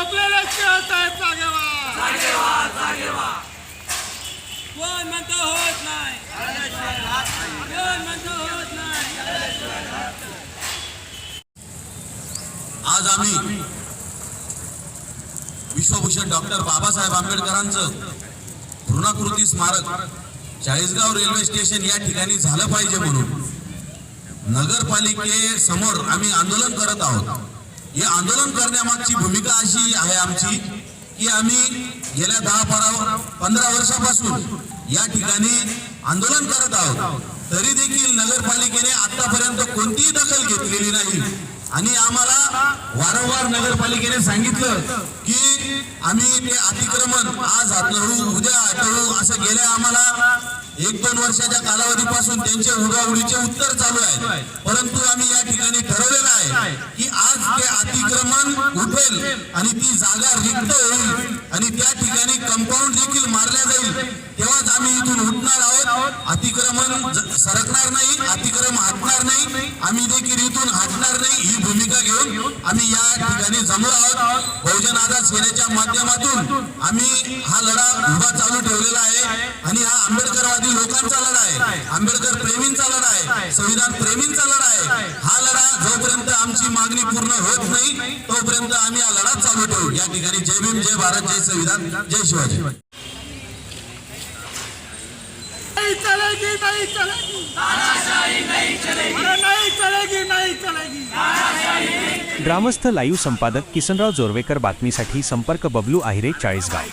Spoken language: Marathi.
खेळत आहेत जागेवा कोण म्हणतो होत नाही? कोण म्हणतो होत नाही? आज आम्ही विश्वभूषण डॉक्टर बाबासाहेब आंबेडकरांचं ऋणाकृती स्मारक चाळीसगाव रेल्वे स्टेशन या ठिकाणी झालं पाहिजे म्हणून नगरपालिकेसमोर आम्ही आंदोलन करत आहोत. हे आंदोलन करण्यामागची भूमिका अशी आहे आमची की आम्ही गेल्या दहा बारा पंधरा वर्षापासून या ठिकाणी आंदोलन करत आहोत. तरी देखील नगरपालिकेने आतापर्यंत कोणतीही दखल घेतलेली नाही. आणि आम्हाला वारंवार नगरपालिकेने सांगितलं की आम्ही ते अतिक्रमण आज हटवू उद्या हटवू असं गेल्या आम्हाला एक दोन वर्षाच्या कालावधीपासून त्यांचे उडाउडीचे उत्तर चालू आहे. परंतु आम्ही या ठिकाणी ठरवलेलं आहे की आज ते अतिक्रमण उठेल आणि ती जागा रिक्त होईल आणि त्या ठिकाणी कंपाऊंड देखील मारल्या जाईल. तेव्हाच आम्ही इथून उठणार आहोत. अतिक्रमण सरकणार नाही अतिक्रम हटणार नाही. आम्ही देखील इथून हटणार नाही. ही भूमिका घेऊन आम्ही या ठिकाणी जमलो आहोत. बहुजन आझाद सेनेच्या माध्यमातून आम्ही हा लढा उभा चालू ठेवलेला आहे. आणि हा आंबेडकरवादी लोकांचा लढा आहे. आंबेडकर प्रेमींचा लढा आहे. संविधान प्रेमींचा लढा आहे. हा लढा जोपर्यंत आमची मागणी पूर्ण होत नाही तो भारत जय संविधान. जय शिवाजी. नहीं चलेगी नहीं चलेगी। अरे नहीं चलेगी नहीं चलेगी। ग्रामस्थ लाइव संपादक किसनराव जोरवेकर बातमीसाठी संपर्क बबलू आहिरे चाळीसगाव.